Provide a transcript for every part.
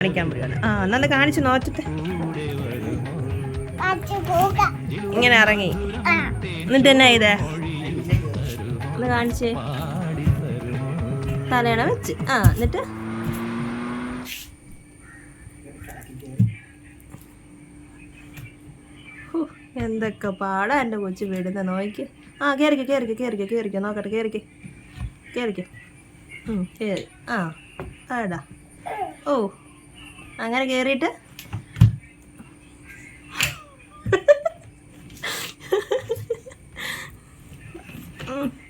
കാണിക്കാൻ പോവുകയാണ് ആ എന്നാ കാണിച്ചു നോറ്റത്തെ. ഇങ്ങനെ ഇറങ്ങി. എന്നിട്ട് എന്നാ ഇതേ ഒന്ന് കാണിച്ചേ. തലയണ വെച്ച്. ആ എന്നിട്ട്? എന്തൊക്കെ പാടാ എന്റെ കൊച്ചു വിടുന്ന. നോക്കി. ആ കയറിക്കോ കയറിക്കോ കയറിക്കോ കയറിക്കോ നോക്കട്ടെ കയറിക്കോ കയറിക്കോ കയറി ആ ആടാ ഓ അങ്ങനെ കയറിയിട്ട്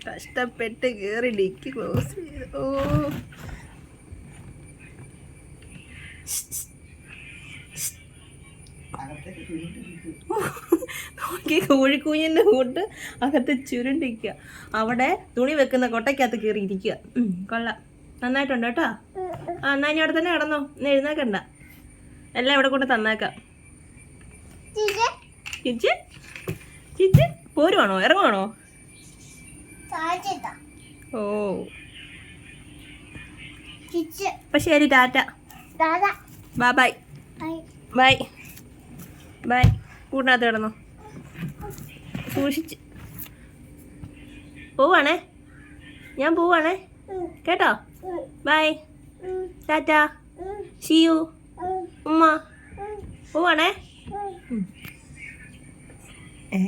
കഷ്ടപ്പെട്ട് കയറി ഡിക്കി ക്ലോസ് ചെയ്ത്. ഓ. നോക്കി കോഴിക്കുഞ്ഞിന്റെ കൂട്ട് അകത്ത് ചുരുണ്ടിരിക്കുക. അവിടെ തുണി വെക്കുന്ന കൊട്ടയ്ക്കകത്ത് കയറി ഇരിക്കുക. കൊള്ളാം. നന്നായിട്ടുണ്ട് കേട്ടോ. ആ എന്നാ ഇനി അവിടെ തന്നെ കിടന്നോ. എഴുന്നേക്കണ്ട. എല്ലാം ഇവിടെ കൊണ്ട് തന്നേക്കാം. ചിച്ച് ചിച്ച് പോരുവാണോ? ഇറങ്ങുവാണോ? ഓ. അപ്പൊ ശരി ടാറ്റ. ബാ ബൈ. ബൈ ബൈ കൂട്ടിനകത്ത് കിടന്നു. സൂക്ഷിച്ച്. പോവാണേ ഞാൻ പോവാണേ കേട്ടോ? ബൈ ടാറ്റ. ഷിയു ഉമ്മ. പോവാണേ. ഏ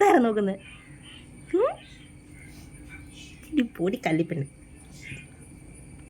തര നോക്കുന്നത് പൊടി കല്ലിപ്പെണ്ണ്.